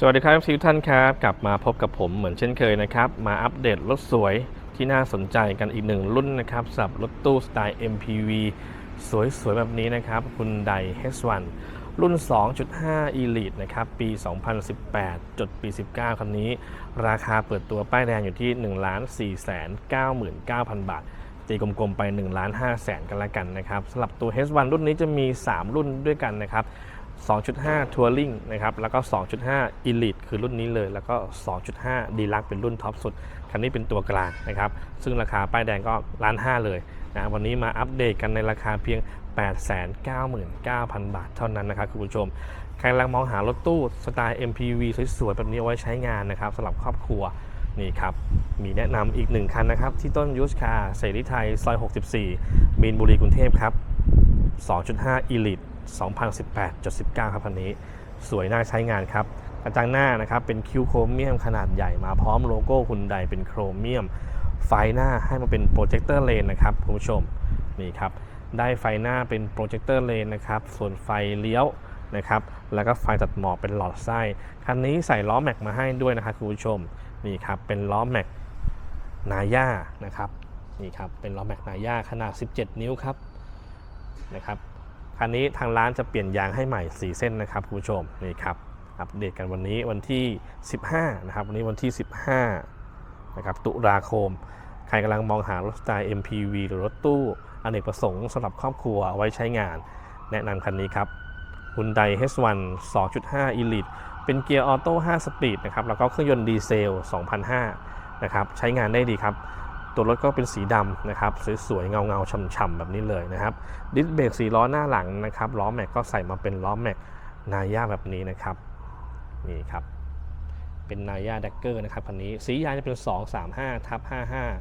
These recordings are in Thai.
สวัสดีครับทุกท่านครับ กลับมาพบกับผมเหมือนเช่นเคยนะครับ มาอัปเดตรถสวยที่น่าสนใจกันอีกหนึ่งรุ่นนะครับสำหรับรถตู้สไตล์ MPV สวยๆ แบบนี้นะครับคุณได H1 รุ่น 2.5 Elite นะครับ ปี 2018 จดปี 19 คันนี้ ราคาเปิดตัวป้ายแดงอยู่ที่ 1 4 9 9 0 0 0บาทตีกลมๆไป1ล้าน5แสนกันละกันนะครับสำหรับตัว H1 รุ่นนี้จะมี 3 รุ่นด้วยกันนะครับ 2.5 Touring นะครับ แล้วก็ 2.5 Elite คือรุ่นนี้เลย แล้วก็ 2.5 Deluxe เป็นรุ่นท็อปสุด คันนี้เป็นตัวกลางนะครับ ซึ่งราคาป้ายแดงก็ล้านห้าเลยนะวันนี้มาอัปเดตกันในราคาเพียง 899,000 บาทเท่านั้นนะครับคุณผู้ชม ใครกำลังมองหารถตู้สไตล์ MPV สวยๆ แบบนี้เอาไว้ใช้งานนะครับสำหรับครอบครัวนี่ครับ มีแนะนำอีกหนึ่งคันนะครับ ที่ต้นยูสคาเสรีไทย ซอย 64 มีนบุรีกรุงเทพครับ 2.5 Elite 2018.19 ครับคันนี้ สวยน่าใช้งานครับกระจังหน้านะครับเป็นคิวโครเมียมขนาดใหญ่มาพร้อมโลโก้ฮุนไดเป็นโครเมียม ไฟหน้าให้มาเป็นโปรเจคเตอร์เลนนะครับคุณผู้ชมนี่ครับได้ไฟหน้าเป็นโปรเจคเตอร์เลนนะครับส่วนไฟเลี้ยวนะครับแล้วก็ไฟตัดหมอกเป็นหลอดไส้คันนี้ใส่ล้อแม็กมาให้ด้วยนะครับคุณผู้ชมนี่ครับเป็นล้อแม็กนาย่านะครับนี่ครับเป็นล้อแม็กนาย่าขนาด 17 นิ้วครับนะครับ คันนี้ทางร้านจะเปลี่ยนยางให้ใหม่ 4 เส้นนะครับคุณผู้ชมนี่ครับอัปเดตกันวันนี้วันที่ 15 นะครับ วันนี้วันที่ 15 นะครับ ตุลาคม ใครกำลังมองหารถสไตล์ MPV หรือรถตู้อเนกประสงค์สำหรับครอบครัวเอาไว้ใช้งาน แนะนำคันนี้ครับ Hyundai H1 2.5 Elite เป็นเกียร์ออโต้ 5 สปีดนะครับ แล้วก็เครื่องยนต์ดีเซล 2005 นะครับ ใช้งานได้ดีครับ ตัวรถก็เป็นสีดำนะครับสวยๆเงาๆช่ำๆแบบนี้เลยนะครับดิสเบรกสีล้อหน้าหลังนะครับล้อแม็กก็ใส่มาเป็นล้อแม็กนาย่าแบบนี้นะครับนี่ครับเป็นนาย่าแดกเกอร์นะครับคันนี้สียางจะเป็น 235ทับ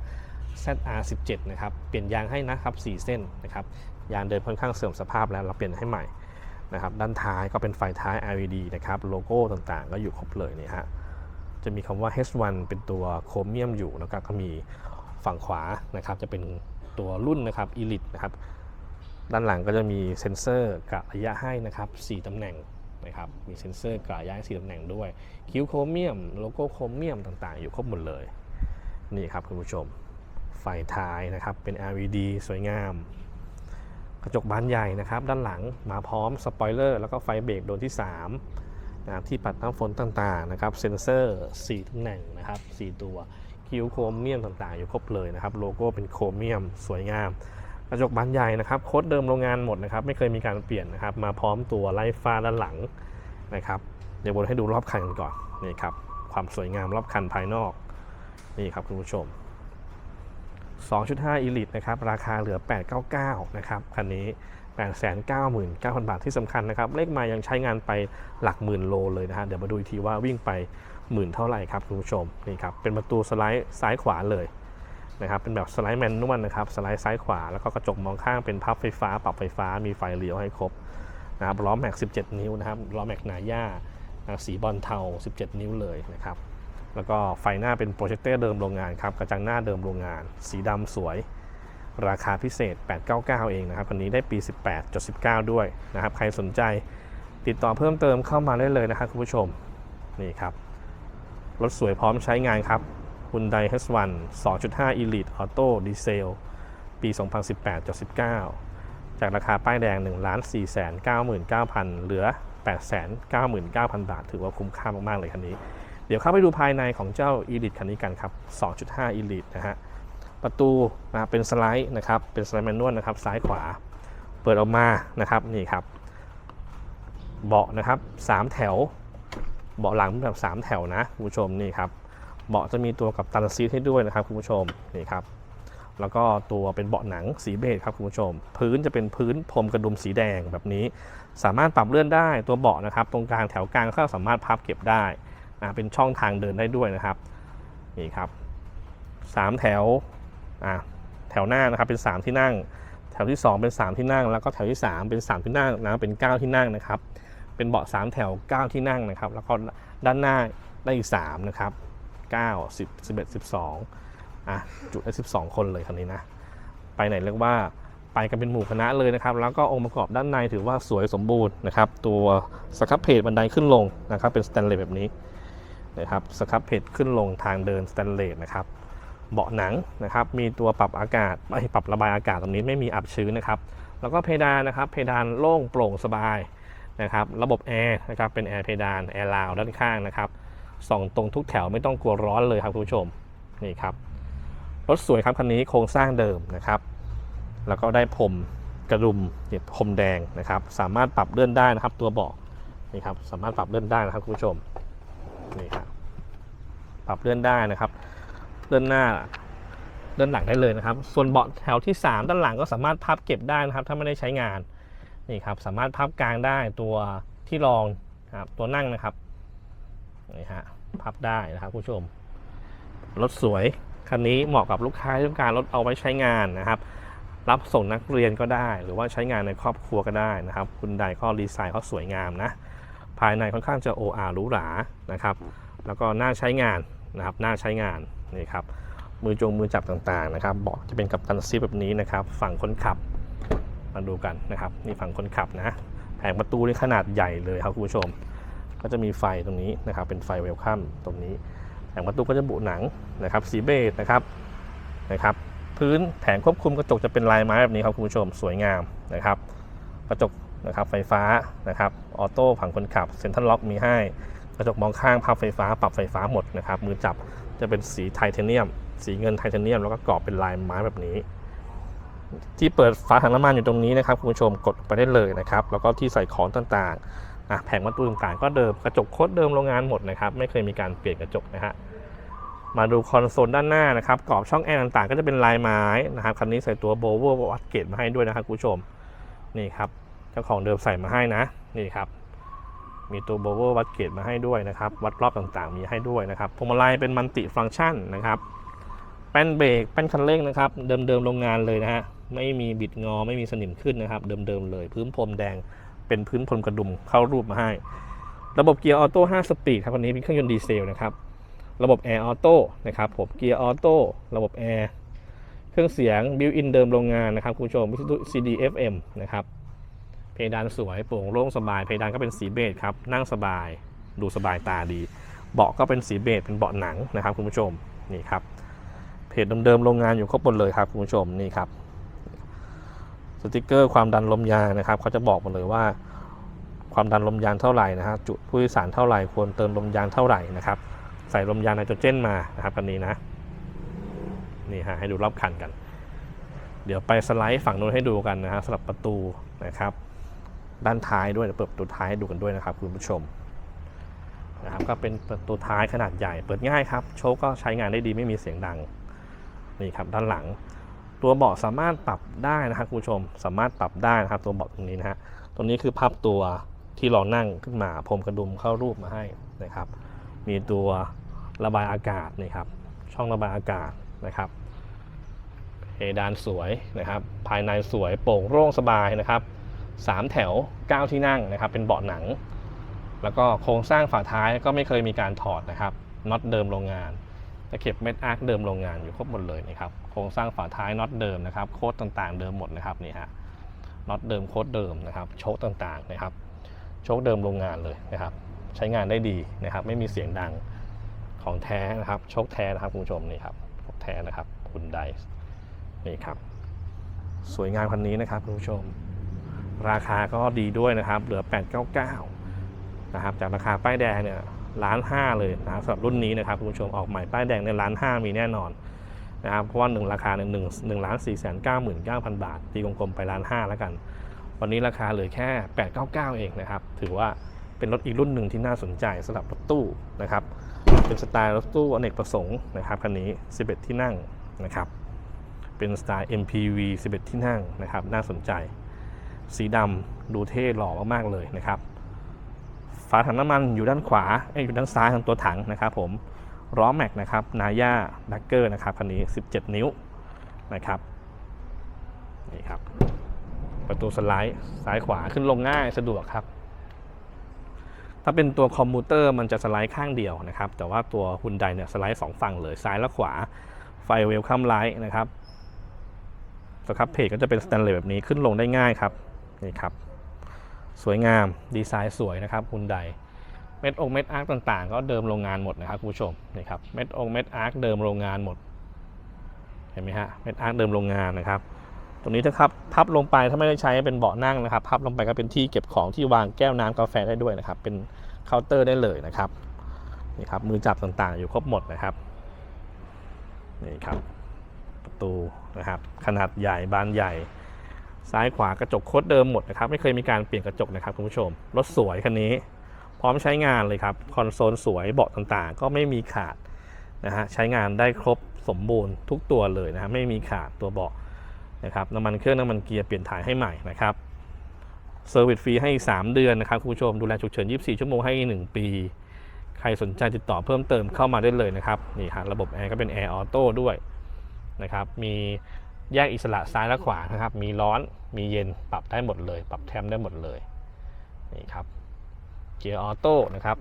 55 ZR17 นะครับเปลี่ยนยางให้นะครับ 4 เส้นนะครับยางเดิมค่อนข้างเสื่อมสภาพแล้วเราเปลี่ยนให้ใหม่นะครับด้านท้ายก็เป็นไฟท้าย LED นะครับโลโก้ต่างๆ ก็อยู่ครบเลยนี่ฮะจะมีคำว่า H1 เป็นตัวโครเมียมอยู่แล้วก็มี ฝั่งขวานะครับจะเป็นตัวรุ่นนะครับ Elite นะครับด้านหลังก็จะมีเซ็นเซอร์กะระยะให้นะครับ4ตำแหน่งนะครับมีเซ็นเซอร์กะระยะให้4ตำแหน่งด้วย คิ้วโครเมียมโลโก้โครเมียมต่างๆ อยู่ครบหมดเลยนี่ครับคุณผู้ชมไฟท้ายนะครับเป็น LED สวยงาม กระจกบานใหญ่นะครับ ด้านหลังมาพร้อมสปอยเลอร์แล้วก็ไฟเบรกโดนที่3นะที่ปัดน้ำฝนต่างๆนะครับเซ็นเซอร์4ตำแหน่งนะครับ4ตัว คิ้วโครเมียมต่างๆ อยู่ครบเลยนะครับ โลโก้เป็นโครเมียมสวยงาม กระจกบานใหญ่นะครับโค้ดเดิมโรงงานหมดนะครับ ไม่เคยมีการเปลี่ยนนะครับ มาพร้อมตัวไล่ฟ้าด้านหลังนะครับ เดี๋ยวบนให้ดูรอบคันกันก่อนนี่ครับ ความสวยงามรอบคันภายนอกนี่ครับคุณผู้ชม 2.5 Elite นะครับ ราคาเหลือ 899 นะครับ คันนี้ 899,000 บาทที่สำคัญนะครับ เลขมายังใช้งานไปหลักหมื่นโลเลยนะฮะ เดี๋ยวมาดูอีกทีว่าวิ่งไปหมื่นเท่าไหร่ครับคุณผู้ชมนี่ครับเป็นประตูสไลด์ซ้ายขวาเลยนะครับเป็นแบบสไลด์แมนนวลนะครับสไลด์ซ้ายขวาแล้วก็กระจกมองข้างเป็นพับไฟฟ้า ปรับไฟฟ้ามีไฟเลี้ยวให้ครบนะครับล้อแม็ก 17 นิ้วนะครับล้อแม็กนาย่านะสีบอลเทา 17 นิ้วเลยนะครับแล้วก็ไฟหน้าเป็นโปรเจคเตอร์เดิมโรงงานครับกระจังหน้าเดิมโรงงาน สีดำสวย ราคาพิเศษ 899 เองนะครับคันนี้ได้ปี 18.19 ด้วยนะครับ ใครสนใจติดต่อเพิ่มเติมเข้ามาได้เลยนะครับคุณผู้ชม นี่ครับ รถสวยพร้อมใช้งานครับ Hyundai H1 2.5 Elite Auto Diesel ปี 2018.19 จากราคาป้ายแดง 1 4 9 9 0 0 0 เหลือ 899,000 บาท ถือว่าคุ้มค่ามาก ๆ เลยคันนี้ เดี๋ยวเข้าไปดูภายในของเจ้า Elite คันนี้กันครับ 2.5 Elite นะฮะ ประตูนะครับเป็นสไลด์นะครับเป็นสไลด์แมนนวลนะครับซ้ายขวา เปิดออกมานะครับนี่ครับ เบาะนะครับ3แถว เบาะหลังเป็นแบบ 3 แถวนะคุณผู้ชมนี่ครับเบาะจะมีตัวกับตันซีทให้ด้วยนะครับคุณผู้ชมนี่ครับแล้วก็ตัวเป็นเบาะหนังสีเบจครับคุณผู้ชม พื้นจะเป็นพื้นพรมกระดุมสีแดงแบบนี้ สามารถปรับเลื่อนได้ตัวเบาะนะครับ ตรงกลางแถวกลางก็สามารถพับเก็บได้เป็นช่องทางเดินได้ด้วยนะครับนี่ครับสามแถว อ่าแถวหน้านะครับเป็น 3 ที่นั่ง แถวที่ 2 เป็น 3 ที่นั่ง แล้วก็แถวที่ 3 เป็น 3 ที่นั่งนะเป็น 9 ที่นั่งนะครับ เป็นเบาะ3 แถว 9 ที่นั่งนะครับ แล้วก็ด้านหน้าได้อีก3นะครับ9 10 11 12อะจุได้12 คนเลยคันนี้นะไปไหนเรียกว่าไปไปกันเป็นหมู่คณะเลยนะครับ แล้วก็องค์ประกอบด้านในถือว่าสวยสมบูรณ์นะครับ ตัวสครับเพจบันไดขึ้นลงนะครับ เป็นสแตนเลสแบบนี้นะครับสครับเพจขึ้นลงทางเดินสแตนเลสนะครับ เบาะหนังนะครับ มีตัวปรับอากาศปรับระบายอากาศตรงนี้ไม่มีอับชื้นนะครับ แล้วก็เพดานนะครับ เพดานโล่งโปร่งสบายนะครับ ระบบแอร์นะครับ เป็นแอร์เพดานแอร์ลาวด้านข้างนะครับ ส่องตรงทุกแถวไม่ต้องกลัวร้อนเลยครับคุณผู้ชม นี่ครับ รถสวยครับคันนี้โครงสร้างเดิมนะครับ แล้วก็ได้พรมกระดุมเนี่ยพรมแดงนะครับ สามารถปรับเลื่อนได้นะครับ ตัวเบาะนี่ครับ สามารถปรับเลื่อนได้นะครับคุณผู้ชม นี่ครับ ปรับเลื่อนได้นะครับ เลื่อนหน้าเลื่อนหลังได้เลยนะครับ ส่วนเบาะแถวที่ 3 ด้านหลังก็สามารถพับเก็บได้นะครับ ถ้าไม่ได้ใช้งานนี่ครับสามารถพับกลางได้ตัวที่รองครับตัวนั่งนะครับนี่ฮะพับได้นะครับผู้ชมรถสวยคันนี้เหมาะกับลูกค้าที่ต้องการรถเอาไว้ใช้งานนะครับ รับส่งนักเรียนก็ได้ หรือว่าใช้งานในครอบครัวก็ได้นะครับ คุณใดก็ดีไซน์เขาสวยงามนะ ภายในค่อนข้างจะโออาหรูหรานะครับ แล้วก็น่าใช้งาน นะครับน่าใช้งานนี่ครับมือจงมือจับต่างๆนะครับเบาะจะเป็นกับตันซีแบบนี้นะครับ ฝั่งคนขับมาดูกันนะครับนี่ฝั่งคนขับนะแผงประตูนี่ขนาดใหญ่เลยครับคุณผู้ชม ก็จะมีไฟตรงนี้นะครับ เป็นไฟเวลคัมตรงนี้แผงประตูก็จะบุหนังนะครับสีเบจนะครับนะครับ พื้นแผงควบคุมกระจกจะเป็นลายไม้แบบนี้ครับคุณผู้ชมสวยงามนะครับ กระจกนะครับไฟฟ้านะครับออโต้ฝั่งคนขับเซ็นทรัลล็อกมีให้ กระจกมองข้างพับไฟฟ้าปรับไฟฟ้าหมดนะครับมือจับจะเป็นสีไทเทเนียม สีเงินไทเทเนียม แล้วก็กรอบเป็นลายไม้แบบนี้ ที่เปิดฝาถังน้ำมันอยู่ตรงนี้นะครับคุณผู้ชมกดไปได้เลยนะครับแล้วก็ที่ใส่ของต่างๆอะแผงประตูต่างๆก็เดิมกระจกโคตรเดิมโรงงานหมดนะครับไม่เคยมีการเปลี่ยนกระจกนะฮะมาดูคอนโซลด้านหน้านะครับกรอบช่องแอร์ต่างๆ ก็จะเป็นลายไม้นะครับคันนี้ใส่ตัวโบเวอร์วัดเกตมาให้ด้วยนะครับคุณผู้ชมนี่ครับเจ้าของเดิมใส่มาให้นะนี่ครับ มีตัวโบว์วัดเกตมาให้ด้วยนะครับ วัดรอบต่างๆ มีให้ด้วยนะครับพวงมาลัยเป็นมัลติฟังก์ชันนะครับแป้นเบรกแป้นคันเร่งนะครับ เดิมๆโรงงานเลยนะฮะไม่มีบิดงอไม่มีสนิมขึ้นนะครับ เดิมๆเลย พื้นพรมแดงเป็นพื้นพรมกระดุมเข้ารูปมาให้ ระบบเกียร์ออโต้5สปีดครับคันนี้เป็นเครื่องยนต์ดีเซลนะครับระบบแอร์ออโต้นะครับผมเกียร์ออโต้ระบบแอร์เครื่องเสียงบิวอินเดิมโรงงานนะครับคุณผู้ชมวิทยุ CD FM นะครับ เพดานสวยโปร่งโล่งสบาย เพดานก็เป็นสีเบจครับ นั่งสบาย ดูสบายตาดี เบาะก็เป็นสีเบจเป็นเบาะหนังนะครับคุณผู้ชม นี่ครับ เพจเดิมๆโรงงานอยู่ครบหมดเลยครับคุณผู้ชม นี่ครับ สติกเกอร์ความดันลมยางนะครับเขาจะบอกหมดเลยว่า ความดันลมยางเท่าไหร่นะฮะ จุผู้โดยสารเท่าไหร่ ควรเติมลมยางเท่าไหร่นะครับ ใส่ลมยางไนโตรเจนมานะครับคันนี้นะ นี่ฮะให้ดูรอบคันกัน เดี๋ยวไปสไลด์ฝั่งนู้นให้ดูกันนะฮะสำหรับประตูนะครับ ด้านท้ายด้วยเปิดประตูท้ายดูกันด้วยนะครับคุณผู้ชมนะครับก็เป็นประตูท้ายขนาดใหญ่ เปิดง่ายครับ โชคก็ใช้งานได้ดีไม่มีเสียงดังนี่ครับด้านหลัง ตัวเบาะสามารถปรับได้นะครับคุณผู้ชมสามารถปรับได้นะครับ ตัวเบาะตรงนี้นะฮะตรงนี้คือพับตัวที่เรานั่งขึ้นมาพรมกระดุมเข้ารูปมาให้นะครับ มีตัวระบายอากาศนี่ครับช่องระบายอากาศนะครับเพดานสวยนะครับ ภายในสวยโปร่งโล่งสบายนะครับ สามแถว 9 ที่นั่งนะครับ เป็นเบาะหนัง แล้วก็โครงสร้างฝาท้ายก็ไม่เคยมีการถอดนะครับน็อตเดิมโรงงานตะเข็บเม็ดอาร์คเดิมโรงงานอยู่ครบหมดเลยนะครับโครงสร้างฝาท้ายน็อตเดิมนะครับโค้ดต่างๆ เดิมหมดนะครับนี่ฮะน็อตเดิมโค้ดเดิมนะครับโชคต่างๆนะครับโชคเดิมโรงงานเลยนะครับ ใช้งานได้ดีนะครับ ไม่มีเสียงดังของแท้นะครับโชคแท้นะครับคุณผู้ชมนี่ครับโชคแท้นะครับคุณไดนี่ครับ สวยงามคันนี้นะครับคุณผู้ชม ราคาก็ดีด้วยนะครับ เหลือ 899 นะครับ จากราคาป้ายแดงเนี่ยล้านห้าเลยนะครับสำหรับรุ่นนี้นะครับคุณผู้ชมออกใหม่ป้ายแดงในล้านห้ามีแน่นอนนะครับ เพราะว่าหนึ่งราคาเนี่ยหนึ่งหนึ่งล้านสี่แสนเก้าหมื่นเก้าพันบาท ตีกลมๆไปล้านห้าแล้วกัน วันนี้ราคาเหลือแค่ 899 เองนะครับ ถือว่าเป็นรถอีกรุ่นหนึ่งที่น่าสนใจสำหรับรถตู้นะครับ เป็นสไตล์รถตู้อเนกประสงค์นะครับคันนี้ 11 ที่นั่งนะครับ เป็นสไตล์ MPV 11 ที่นั่งนะครับ น่าสนใจ สีดำดูเท่หล่อมากๆเลยนะครับฝาถังน้ำมันอยู่ด้านขวาเอ้ยอยู่ด้านซ้ายของตัวถังนะครับผมล้อแม็กนะครับนาย่าดักเกอร์นะครับคันนี้ 17 นิ้วนะครับนี่ครับ ประตูสไลด์ซ้ายขวาขึ้นลงง่ายสะดวกครับ ถ้าเป็นตัวคอมมูเตอร์มันจะสไลด์ข้างเดียวนะครับ แต่ว่าตัวฮุนไดเนี่ยสไลด์สองฝั่งเลยซ้ายและขวา ไฟเวลคัมไลท์นะครับสครับเพจก็จะเป็นสแตนเลสแบบนี้ขึ้นลงได้ง่ายครับ นี่ครับ สวยงามดีไซน์สวยนะครับคุณใดเม็ดองเม็ดอาร์คต่างๆ ก็เดิมโรงงานหมดนะครับคุณผู้ชมนี่ครับเม็ดองเม็ดอาร์คเดิมโรงงานหมด เห็นไหมฮะเม็ดอาร์คเดิมโรงงานนะครับ ตรงนี้นะครับพับลงไปถ้าไม่ได้ใช้เป็นเบาะนั่งนะครับ พับลงไปก็เป็นที่เก็บของที่วางแก้วน้ำกาแฟได้ด้วยนะครับ เป็นเคาน์เตอร์ได้เลยนะครับนี่ครับมือจับต่างๆ อยู่ครบหมดนะครับนี่ครับประตูนะครับ ขนาดใหญ่บานใหญ่ ซ้ายขวากระจกโคตรเดิมหมดนะครับไม่เคยมีการเปลี่ยนกระจกนะครับคุณผู้ชมรถสวยคันนี้ พร้อมใช้งานเลยครับคอนโซลสวยเบาะต่างๆ ก็ไม่มีขาดนะฮะใช้งานได้ครบสมบูรณ์ทุกตัวเลยนะฮะไม่มีขาดตัวเบาะนะครับน้ำมันเครื่องน้ำมันเกียร์เปลี่ยนถ่ายให้ใหม่นะครับเซอร์วิสฟรีให้ 3 เดือนนะครับคุณผู้ชมดูแลฉุกเฉิน 24 ชั่วโมงให้ 1 ปี ใครสนใจติดต่อเพิ่มเติมเข้ามาได้เลยนะครับนี่ฮะระบบแอร์ก็เป็นแอร์ออโต้ด้วยนะครับมี แยกอิสระซ้ายและขวานะครับ มีร้อนมีเย็นปรับได้หมดเลย ปรับแทมได้หมดเลยนี่ครับเกียร์ออโต้นะครับ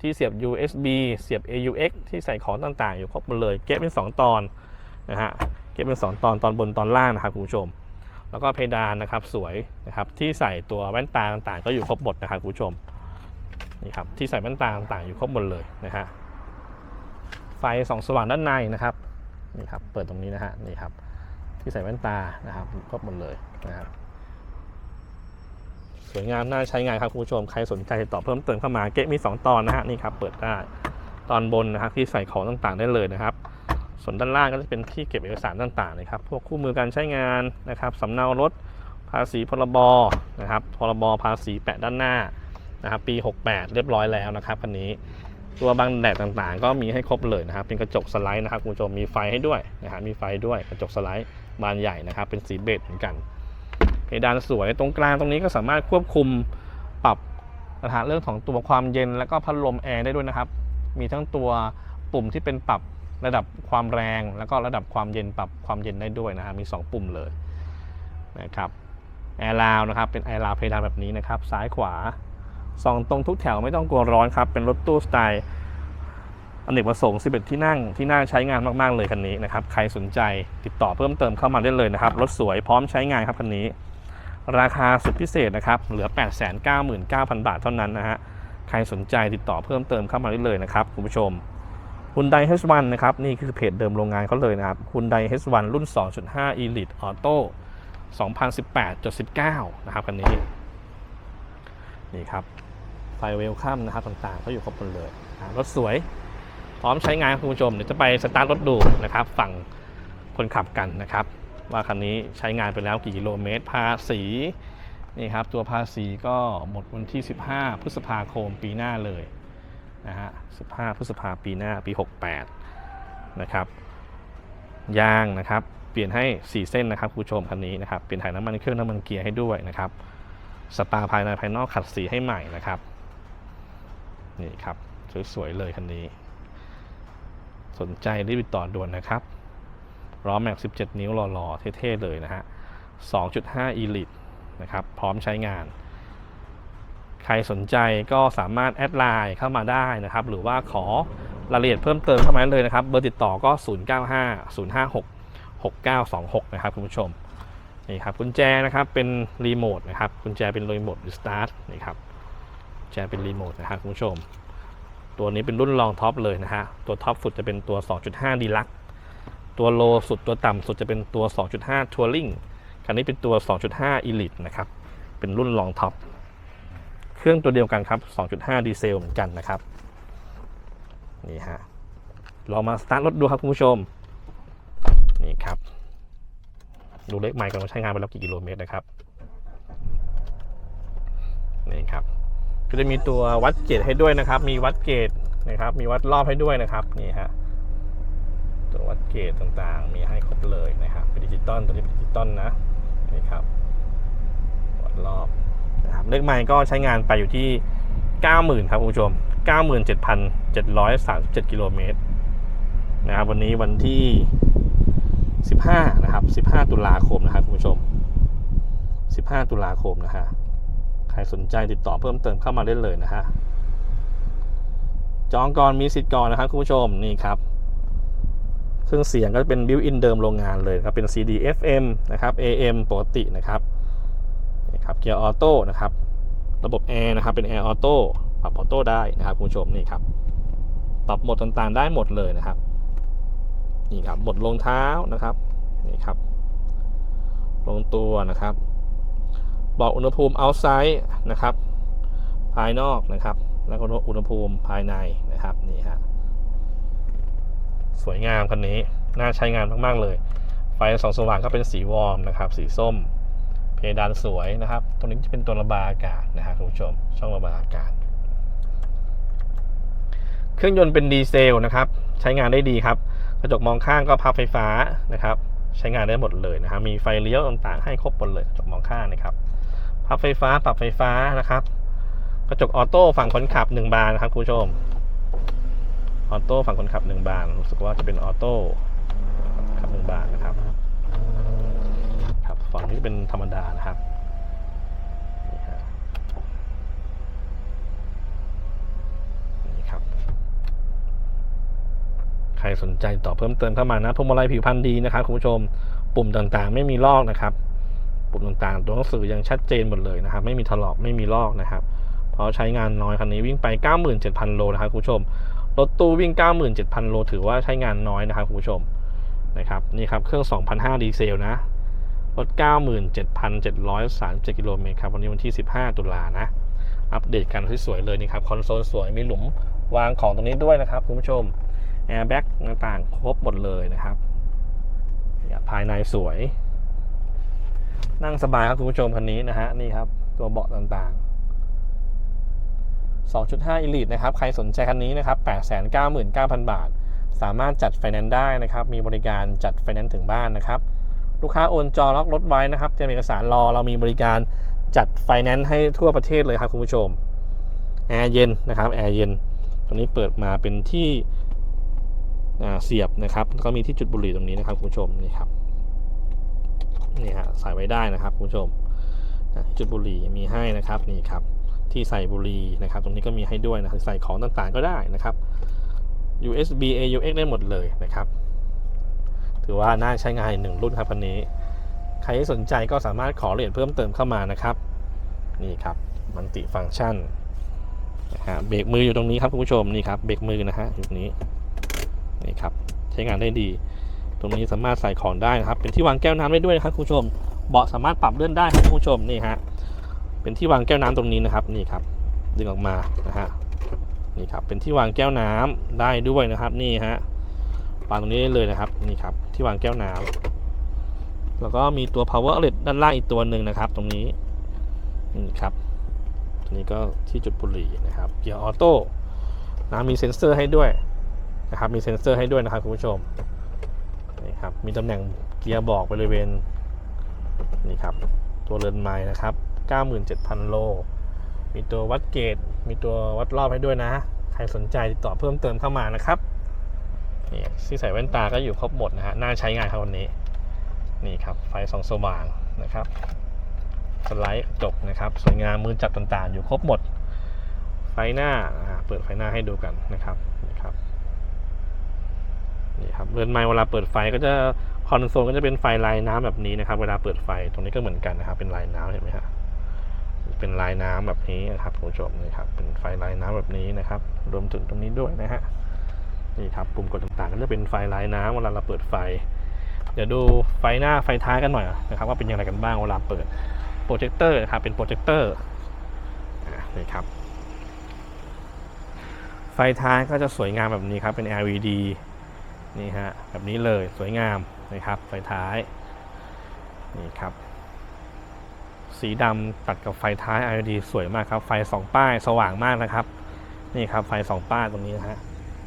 ที่เสียบ USB เสียบ AUX ที่ใส่ของต่างๆ อยู่ครบหมดเลยเก็บเป็น 2 ตอนนะฮะเก็บเป็นสองตอนตอนบนตอนล่างนะครับคุณผู้ชม แล้วก็เพดานนะครับสวยนะครับที่ใส่ตัวแว่นตาต่างๆ ก็อยู่ครบหมดนะครับคุณผู้ชมนี่ครับที่ใส่แว่นตาต่างๆอยู่ครบหมดเลยนะฮะไฟส่องสว่างด้านในนะครับนี่ครับเปิดตรงนี้นะฮะนี่ครับ ที่ใส่แว่นตานะครับครบหมดเลยนะครับสวยงามน่าใช้งานครับคุณผู้ชมใครสนใจติดต่อเพิ่มเติมเข้ามาเก๊ะมี 2 ตอนนะฮะนี่ครับเปิดได้ตอนบนนะครับที่ใส่ของต่างๆได้เลยนะครับ ส่วนด้านล่างก็จะเป็นที่เก็บเอกสารต่างๆนะครับพวกคู่มือการใช้งานนะครับสำเนารถภาษีพรบนะครับพรบภาษีแปะด้านหน้านะครับปี 68 เรียบร้อยแล้วนะครับคันนี้ตัวบังแดดต่างๆ ก็มีให้ครบเลยนะครับ เป็นกระจกสไลด์นะครับคุณผู้ชมมีไฟให้ด้วยนะครับมีไฟด้วยกระจกสไลด์ บานใหญ่นะครับ เป็นสีเบจเหมือนกันเพดานสวยตรงกลางตรงนี้ก็สามารถควบคุมปรับนะฮะเรื่องของตัวความเย็น แล้วก็พัดลมแอร์ได้ด้วยนะครับ มีทั้งตัวปุ่มที่เป็นปรับระดับความแรง แล้วก็ระดับความเย็นปรับความเย็นได้ด้วยนะฮะมี 2 ปุ่มเลยนะครับแอร์ราวนะครับเป็นแอร์ราวเพดานแบบนี้นะครับ ซ้ายขวาส่องตรงทุกแถวไม่ต้องกลัวร้อนครับ เป็นรถตู้สไตล์ อเนกประสงค์11 ที่นั่งที่น่าใช้งานมาก ๆ เลยคันนี้นะครับ ใครสนใจติดต่อเพิ่มเติมเข้ามาได้เลยนะครับ รถสวยพร้อมใช้งานครับคันนี้ ราคาสุดพิเศษนะครับ เหลือ 899,000 บาทเท่านั้นนะฮะ ใครสนใจติดต่อเพิ่มเติมเข้ามาได้เลยนะครับคุณผู้ชม Hyundai H1 นะครับ นี่คือเพจเดิมโรงงานเขาเลยนะครับ Hyundai H1 รุ่น 2.5 Elite Auto 2018.19 นะครับคันนี้ นี่ครับไฟเวลคัมนะครับต่างๆก็อยู่ครบหมดเลย รถสวย พร้อมใช้งานคุณผู้ชมเดี๋ยวจะไปสตาร์ทรถดูนะครับ ฝั่งคนขับกันนะครับ ว่าคันนี้ใช้งานไปแล้วกี่กิโลเมตรภาษีนี่ครับตัวภาษีก็หมดวันที่ 15 พฤษภาคมปีหน้าเลยนะฮะ 15 พฤษภาปีหน้าปี 68 นะครับ ยางนะครับ เปลี่ยนให้ 4 เส้นนะครับคุณผู้ชมคันนี้นะครับ เปลี่ยนถ่ายน้ำมันเครื่องน้ำมันเกียร์ให้ด้วยนะครับ สปาภายในภายนอกขัดสีให้ใหม่นะครับ นี่ครับ สวยๆเลยคันนี้ สนใจรีบติดต่อด่วนนะครับล้อแม็ก 17 นิ้วหล่อๆ เท่ๆ เลยนะฮะ 2.5 Elite นะครับ พร้อมใช้งาน ใครสนใจก็สามารถแอดไลน์เข้ามาได้นะครับ หรือว่าขอรายละเอียดเพิ่มเติมเข้ามาเลยนะครับ เบอร์ติดต่อก็ 095 056 6926 นะครับคุณผู้ชม นี่ครับกุญแจนะครับเป็นรีโมทนะครับกุญแจเป็นรีโมทสตาร์ทนี่ครับกุญแจเป็นรีโมทนะครับคุณผู้ชม ตัวนี้เป็นรุ่นรองท็อปเลยนะฮะ ตัวท็อปสุดจะเป็นตัว 2.5ดีลักตัวโลสุดตัวต่ำสุดจะเป็นตัว 2.5ทัวริงคันนี้เป็นตัว 2.5 Elite นะครับ เป็นรุ่นรองท็อป เครื่องตัวเดียวกันครับ 2.5 ดีเซลเหมือนกันนะครับ นี่ฮะลองมาสตาร์ทรถดูครับคุณผู้ชม นี่ครับ ดูเลขไมล์กันว่าใช้งานไปแล้วกี่กิโลเมตรนะครับ นี่ครับ ก็จะมีตัววัดเกจให้ด้วยนะครับ มีวัดเกจนะครับ มีวัดรอบให้ด้วยนะครับนี่ฮะตัววัดเกจต่างๆ มีให้ครบเลยนะครับเป็นดิจิตอลตัวนี้เป็นดิจิตอลนะนี่ครับวัดรอบนะครับเลขไมล์ก็ใช้งานไปอยู่ที่ 90,000ครับคุณผู้ชม 97,737กิโลเมตรนะครับวันนี้วันที่ 15 นะครับ 15 ตุลาคมนะครับคุณผู้ชม 15 ตุลาคมนะฮะ รสนใจติดต่อเพิ่มเติมเข้ามาได้เลยนะฮะ จองก่อนมีสิทธิ์ก่อนนะครับ คุณผู้ชมนี่ครับเครื่องเสียงก็เป็นบิวอินเดิมโรงงานเลยครับ เป็น CD FM นะครับ AM ปกตินะครับนี่ครับเกียร์ออโต้นะครับ ระบบแอร์นะครับ เป็นแอร์ออโต้ปรับออโต้ได้นะครับ คุณผู้ชมนี่ครับ ปรับโหมดต่างๆได้หมดเลยนะครับ นี่ครับหมดลงเท้านะครับ นี่ครับ ลงตัวนะครับ บอกอุณหภูมิ outside นะครับ ภายนอกนะครับ แล้วก็อุณหภูมิภายในนะครับนี่ฮะสวยงามคันนี้น่าใช้งานมาก ๆ เลย ไฟสองสว่างก็เป็นสีวอร์มนะครับ สีส้ม เพดานสวยนะครับ ตรงนี้จะเป็นตัวระบายอากาศนะครับคุณผู้ชม ช่องระบายอากาศ เครื่องยนต์เป็นดีเซลนะครับ ใช้งานได้ดีครับ กระจกมองข้างก็พับไฟฟ้านะครับ ใช้งานได้หมดเลยนะครับ มีไฟเลี้ยวต่างๆ ให้ครบหมดเลยกระจกมองข้างนะครับ พับไฟฟ้าปรับไฟฟ้านะครับ กระจกออโต้ฝั่งคนขับ 1 บานนะครับคุณผู้ชม ออโต้ฝั่งคนขับ 1 บาน รู้สึกว่าจะเป็นออโต้ขับหนึ่งบานนะครับ ครับฝั่งนี้เป็นธรรมดานะครับนี่ฮะนี่ครับ ใครสนใจต่อเพิ่มเติมเข้ามานะพวงมาลัยผิวพรรณดีนะครับคุณผู้ชม ปุ่มต่างๆ ไม่มีลอกนะครับ ปุ่มต่างๆ ตัวหนังสือยังชัดเจนหมดเลยนะครับ ไม่มีถลอกไม่มีลอกนะครับ เพราะใช้งานน้อยคันนี้วิ่งไป 97,000 โลนะครับคุณผู้ชม รถตู้วิ่ง 97,000 โลถือว่าใช้งานน้อยนะครับคุณผู้ชมนะครับนี่ครับเครื่อง 2,500 ดีเซลนะรถ97,737กิโลเมตรครับวันนี้วันที่ 15 ตุลานะ อัปเดตกันสวยๆเลยนี่ครับ คอนโซลสวยมีหลุมวางของตรงนี้ด้วยนะครับคุณผู้ชม แอร์แบ็กต่างๆ ครบหมดเลยนะครับ ภายในสวย นั่งสบายครับคุณผู้ชมคันนี้นะฮะนี่ครับ ตัวเบาะต่างๆ 2.5 Elite นะครับ ใครสนใจคันนี้นะครับ 899,000 บาท สามารถจัดไฟแนนซ์ได้นะครับ มีบริการจัดไฟแนนซ์ถึงบ้านนะครับ ลูกค้าโอนจอล็อกรถไว้นะครับเตรีเอกสารรอเรามีบริการจัดไฟแนนซ์ให้ทั่วประเทศเลยครับคุณผู้ชมแอร์เย็นนะครับแอร์เย็นตรงนี้เปิดมาเป็นที่เสียบนะครับ ก็มีที่จุดบุหรี่ตรงนี้นะครับคุณผู้ชมนี่ครับ นี่ฮะใส่ไว้ได้นะครับคุณผู้ชมจุดบุหรี่มีให้นะครับนี่ครับที่ใส่บุหรี่นะครับ ตรงนี้ก็มีให้ด้วยนะครับใส่ของต่างๆก็ได้นะครับ USB AUX ได้หมดเลยนะครับ ถือว่าน่าใช้งานหนึ่งรุ่นครับคันนี้ ใครที่สนใจก็สามารถขอเรียนเพิ่มเติมเข้ามานะครับ นี่ครับมันติฟังก์ชันนะฮะเบรกมืออยู่ตรงนี้ครับคุณผู้ชมนี่ครับเบรกมือนะฮะอยู่ตรงนี้นี่ครับใช้งานได้ดี ตรงนี้สามารถใส่ของได้นะครับ เป็นที่วางแก้วน้ำได้ด้วยนะครับคุณผู้ชม เบาะสามารถปรับเลื่อนได้ครับคุณผู้ชมนี่ฮะ เป็นที่วางแก้วน้ำตรงนี้นะครับ นี่ครับ ดึงออกมานะฮะ นี่ครับ เป็นที่วางแก้วน้ำได้ด้วยนะครับ นี่ฮะ วางตรงนี้ได้เลยนะครับ นี่ครับ ที่วางแก้วน้ำแล้วก็มีตัว power outlet ด้านล่างอีกตัวหนึ่งนะครับ ตรงนี้ นี่ครับตัวนี้ก็ที่จุดบุหรี่นะครับ เกียร์ออโต้นะมีเซ็นเซอร์ให้ด้วยนะครับ มีเซ็นเซอร์ให้ด้วยนะครับคุณผู้ชม นี่ครับมีตำแหน่งเกียร์บอกบริเวณนี่ครับตัวเรือนไม้นะครับ 97,000 โล มีตัววัดเกตมีตัววัดรอบให้ด้วยนะ ใครสนใจติดต่อเพิ่มเติมเข้ามานะครับนี่ที่ใส่แว่นตาก็อยู่ครบหมดนะฮะน่าใช้งานครับวันนี้นี่ครับไฟสองสว่างนะครับสไลด์จกนะครับสวยงามมือจับต่างๆ อยู่ครบหมด ไฟหน้าเปิดไฟหน้าให้ดูกันนะครับ นี่ครับเรือนไม้เวลาเปิดไฟก็จะคอนโซลก็จะเป็นไฟลายน้ำแบบนี้นะครับ เวลาเปิดไฟตรงนี้ก็เหมือนกันนะครับ เป็นลายน้ำเห็นไหมฮะเป็นลายน้ำแบบนี้นะครับคุณผู้ชมนี่ครับเป็นไฟลายน้ำแบบนี้นะครับ รวมถึงตรงนี้ด้วยนะฮะนี่ครับปุ่มกดต่างๆ ก็จะเป็นไฟลายน้ำเวลาเราเปิดไฟ เดี๋ยวดูไฟหน้าไฟท้ายกันหน่อยนะครับ ว่าเป็นอย่างไรกันบ้างเวลาเปิดโปรเจคเตอร์นะครับเป็นโปรเจคเตอร์นี่ครับไฟท้ายก็จะสวยงามแบบนี้ครับเป็น LED นี่ฮะแบบนี้เลยสวยงามนะครับไฟท้ายนี่ครับ สีดำตัดกับไฟท้าย LED สวยมากครับ ไฟสองป้ายสว่างมากนะครับ นี่ครับไฟสองป้ายตรงนี้นะฮะ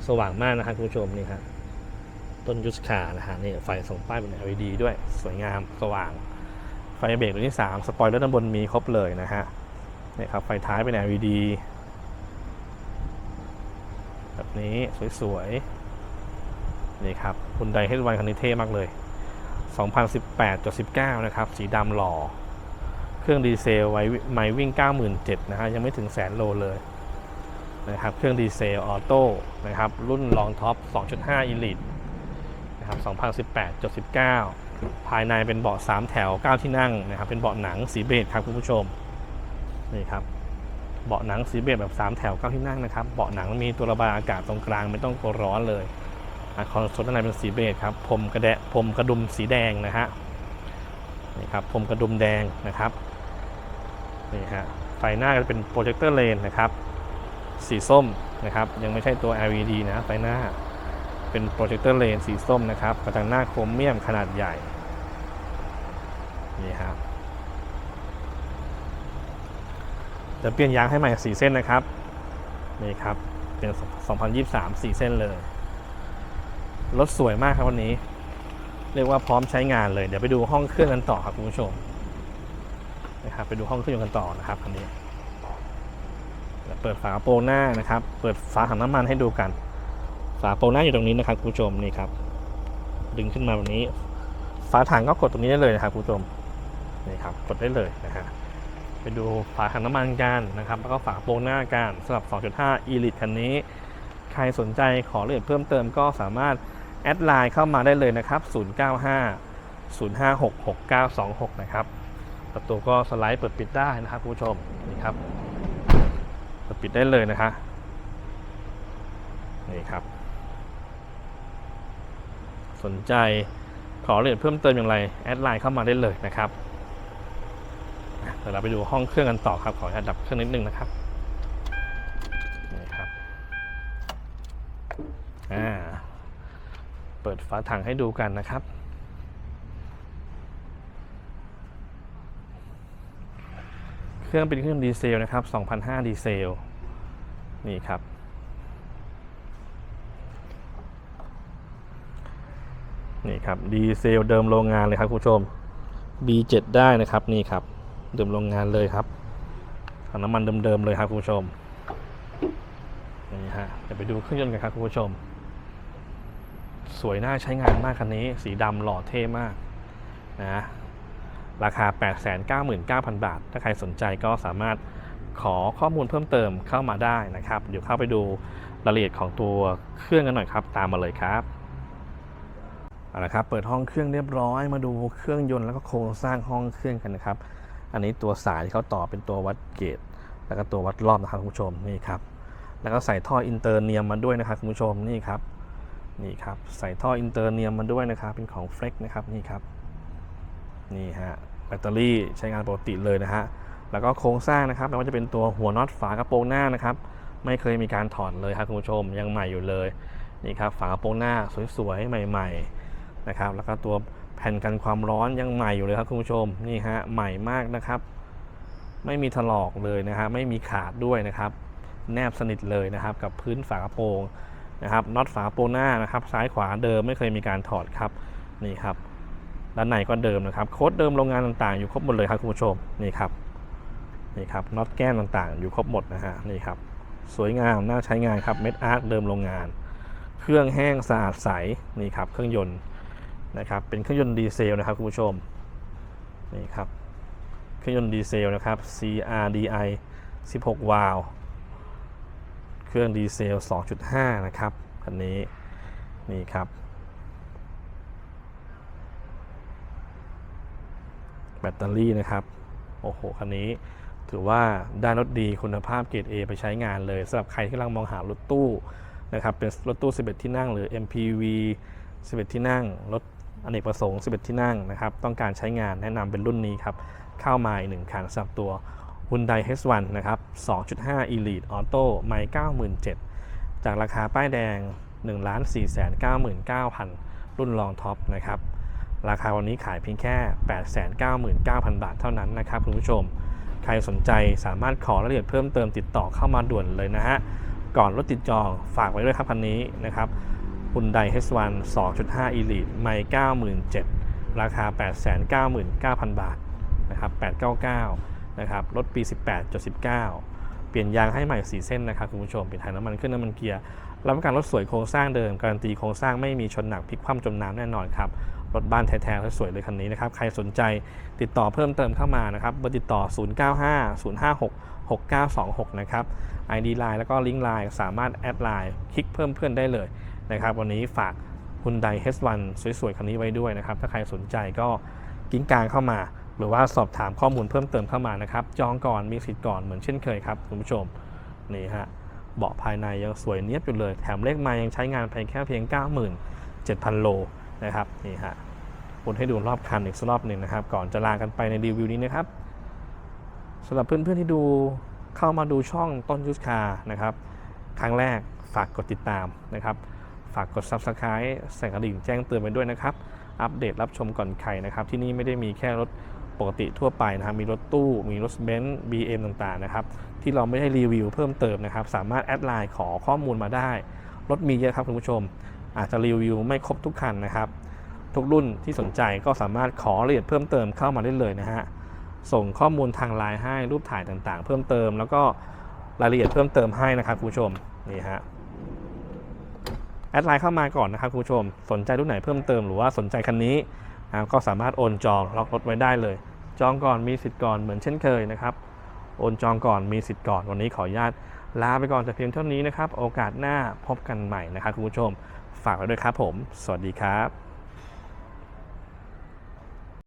สว่างมากนะครับคุณผู้ชมนี่ครับต้นยุสคานะฮะนี่ไฟสองป้ายเป็น LED ด้วยสวยงามสว่าง ไฟเบรกตัวที่ 3 สปอยเลอร์ด้านบนมีครบเลยนะฮะนี่ครับไฟท้ายเป็น LED แบบนี้สวยๆ นี่ครับคุณไดเฮดวันคันนี้เท่มากเลย 2018.19 นะครับ สีดำหล่อ เครื่องดีเซลไว้ไม่วิ่ง 97,000นะฮะยังไม่ถึงแสนโลเลยนะครับเครื่องดีเซลออโต้นะครับรุ่นลองท็อป 2.5 Elite นะครับนะครับ2018จด19 ภายในเป็นเบาะ 3 แถว 9 ที่นั่งนะครับเป็นเบาะหนังสีเบจครับคุณผู้ชมนี่ครับเบาะหนังสีเบจแบบ 3 แถว 9 ที่นั่งนะครับเบาะหนังมีตัวระบายอากาศตรงกลางไม่ต้องกลัวร้อนเลย คอนโซลด้านในเป็นสีเบจครับพรมกระแดะพรมกระดุมสีแดงนะฮะนี่ครับพรมกระดุมแดงนะครับนี่ฮะไฟหน้าก็จะเป็นโปรเจคเตอร์เลนนะครับสีส้มนะครับยังไม่ใช่ตัว LED นะไฟหน้าเป็นโปรเจคเตอร์เลนสีส้มนะครับกระจังหน้าโครเมียมขนาดใหญ่นี่ครับเดี๋ยวเปลี่ยนยางให้ใหม่4เส้นนะครับนี่ครับเป็น 2023 4 เส้นเลย รถสวยมากครับวันนี้ เรียกว่าพร้อมใช้งานเลยเดี๋ยวไปดูห้องเครื่องกันต่อครับคุณผู้ชมนะครับไปดูห้องเครื่องกันต่อนะครับคันนี้เปิดฝาโปรงหน้านะครับ เปิดฝาถังน้ำมันให้ดูกัน ฝาโปรงหน้าอยู่ตรงนี้นะครับคุณผู้ชมนี่ครับ ดึงขึ้นมาแบบนี้ ฝาถังก็กดตรงนี้ได้เลยนะครับคุณผู้ชมนี่ครับกดได้เลยนะฮะไปดูฝาถังน้ำมันกันนะครับ แล้วก็ฝาโปรงหน้ากันสำหรับ 2.5 Elite คันนี้ ใครสนใจขอรายละเอียดเพิ่มเติมก็สามารถ แอดไลน์เข้ามาได้เลยนะครับ 095 056 6926 นะครับ ประตูก็สไลด์เปิดปิดได้นะครับคุณผู้ชม นี่ครับ เปิดปิดได้เลยนะฮะนี่ครับ สนใจขอรายละเอียดเพิ่มเติมอย่างไร แอดไลน์เข้ามาได้เลยนะครับ เดี๋ยวเราไปดูห้องเครื่องกันต่อครับ ขออนุญาตดับเครื่องนิดนึงนะครับ เปิดฝาถังให้ดูกันนะครับ เครื่องเป็นเครื่องดีเซลนะครับ2005ดีเซล นี่ครับ นี่ครับดีเซลเดิมโรงงานเลยครับคุณผู้ชม B7 ได้นะครับนี่ครับ เดิมโรงงานเลยครับถังน้ำมันเดิมๆเลยครับคุณผู้ชมนี่ฮะเดี๋ยวไปดูเครื่องยนต์กันครับคุณผู้ชม สวยน่าใช้งานมากคันนี้ สีดำหล่อเท่มากนะราคา 899,000 บาท ถ้าใครสนใจก็สามารถขอข้อมูลเพิ่มเติมเข้ามาได้นะครับ เดี๋ยวเข้าไปดูรายละเอียดของตัวเครื่องกันหน่อยครับ ตามมาเลยครับเอาละครับ เปิดห้องเครื่องเรียบร้อย มาดูเครื่องยนต์แล้วก็โครงสร้างห้องเครื่องกันนะครับ อันนี้ตัวสายที่เขาต่อเป็นตัววัดเกจแล้วก็ตัววัดรอบนะครับคุณผู้ชมนี่ครับ แล้วก็ใส่ท่ออินเตอร์เนียมมาด้วยนะครับคุณผู้ชมนี่ครับ นี่ครับใส่ท่ออินเตอร์เนียมมาด้วยนะครับเป็นของเฟล็กนะครับนี่ครับนี่ฮะแบตเตอรี่ใช้งานปกติเลยนะฮะแล้วก็โครงสร้างนะครับไม่ว่าจะเป็นตัวหัวน็อตฝากระโปรงหน้านะครับ ไม่เคยมีการถอดเลยครับคุณผู้ชมยังใหม่อยู่เลยนี่ครับฝากระโปรงหน้าสวยๆใหม่ๆนะครับ แล้วก็ตัวแผ่นกันความร้อนยังใหม่อยู่เลยครับคุณผู้ชมนี่ฮะใหม่มากนะครับ ไม่มีถลอกเลยนะครับไม่มีขาดด้วยนะครับ แนบสนิทเลยนะครับ กับพื้นฝากระโปรง นะครับน็อตฝาโปรหน้านะครับซ้ายขวาเดิมไม่เคยมีการถอดครับนี่ครับด้านในก็เดิมนะครับโค้ดเดิมโรงงานต่างๆ อยู่ครบหมดเลยครับคุณผู้ชมนี่ครับนี่ครับน็อตแก้มต่างๆ อยู่ครบหมดนะฮะนี่ครับสวยงามน่าใช้งานครับเม็ดอาร์ตเดิมโรงงาน เครื่องแห้งสะอาดใสนี่ครับเครื่องยนต์นะครับเป็นเครื่องยนต์ดีเซลนะครับคุณผู้ชมนี่ครับเครื่องยนต์ดีเซลนะครับ CRDI 16 วาล์ว เครื่องดีเซล 2.5 นะครับคันนี้นี่ครับ แบตเตอรี่นะครับ โอ้โห คันนี้ถือว่าได้รถดีคุณภาพเกรด A ไปใช้งานเลยสำหรับใครที่กำลังมองหารถตู้นะครับ เป็นรถตู้ 11 ที่นั่งหรือ MPV 11 ที่นั่ง รถอเนกประสงค์ 11 ที่นั่งนะครับ ต้องการใช้งานแนะนำเป็นรุ่นนี้ครับ เข้ามาอีกหนึ่งคันสำหรับตัว Hyundai H1 นะครับ 2.5 Elite Auto ไม่97,000 จากราคาป้ายแดง 1 4 9 9 0 0 0 รุ่นรองท็อปนะครับ ราคาวันนี้ขายเพียงแค่ 899,000 บาทเท่านั้นนะครับคุณผู้ชม ใครสนใจสามารถขอรายละเอียดเพิ่มเติมติดต่อเข้ามาด่วนเลยนะฮะ ก่อนรถติดจองฝากไว้ด้วยครับคันนี้นะครับ Hyundai H1 2.5 Elite ไม่97,000 ราคา 899,000 บาทนะครับ 899 นะครับรถปี 18.19 เปลี่ยนยางให้ใหม่ 4 เส้นนะครับคุณผู้ชมเปลี่ยนถ่ายน้ำมันเครื่องน้ำมันเกียร์รับประกันรถสวยโครงสร้างเดิม การันตีโครงสร้างไม่มีชนหนักพลิกคว่ำจมน้ำแน่นอนครับรถบ้านแท้ๆและสวยเลยคันนี้นะครับ ใครสนใจติดต่อเพิ่มเติมเข้ามานะครับเบอร์ติดต่อ 095 056 6926 นะครับ ID Line แล้วก็ลิงก์ Line สามารถแอดไลน์คลิกเพิ่มเพื่อนได้เลยนะครับ วันนี้ฝาก Hyundai H1 สวยๆ คันนี้ไว้ด้วยนะครับ ถ้าใครสนใจก็กิ้งกลางเข้ามา หรือว่าสอบถามข้อมูลเพิ่มเติมเข้ามานะครับ จองก่อนมีสิทธิ์ก่อนเหมือนเช่นเคยครับคุณผู้ชมนี่ฮะเบาะภายในยังสวยเนียบอยู่เลย แถมเลขไมายังใช้งานไปแค่เพียง 97,000 โลนะครับนี่ฮะวนให้ดูรอบคันอีกสักรอบหนึ่งนะครับ ก่อนจะลากันไปในรีวิวนี้นะครับสำหรับเพื่อนๆที่ดูเข้ามาดูช่องต้นยุทธคานะครับ ครั้งแรกฝากกดติดตามนะครับ ฝากกด Subscribe ใส่กระดิ่งแจ้งเตือนไปด้วยนะครับ อัปเดตรับชมก่อนใครนะครับ ที่นี่ไม่ได้มีแค่รถ ปกติทั่วไปนะครับมีรถตู้ มีรถเบนซ์ BM ต่างๆนะครับที่เราไม่ได้รีวิวเพิ่มเติมนะครับ สามารถแอดไลน์ขอข้อมูลมาได้ รถมีเยอะครับคุณผู้ชม อาจจะรีวิวไม่ครบทุกคันนะครับ ทุกรุ่นที่สนใจก็สามารถขอรายละเอียดเพิ่มเติมเข้ามาได้เลยนะฮะส่งข้อมูลทางไลน์ให้รูปถ่ายต่างๆ เพิ่มเติม แล้วก็รายละเอียดเพิ่มเติมให้นะครับคุณผู้ชมนี่ฮะแอดไลน์เข้ามาก่อนนะครับคุณผู้ชม สนใจรุ่นไหนเพิ่มเติมหรือว่าสนใจคันนี้ก็สามารถโอนจองล็อกรถไว้ได้เลย จองก่อนมีสิทธิ์ก่อนเหมือนเช่นเคยนะครับ โอนจองก่อนมีสิทธิ์ก่อน วันนี้ขออนุญาตลาไปก่อนแต่เพียงเท่านี้นะครับ โอกาสหน้าพบกันใหม่นะครับคุณผู้ชม ฝากไว้ด้วยครับผม สวัสดีครับ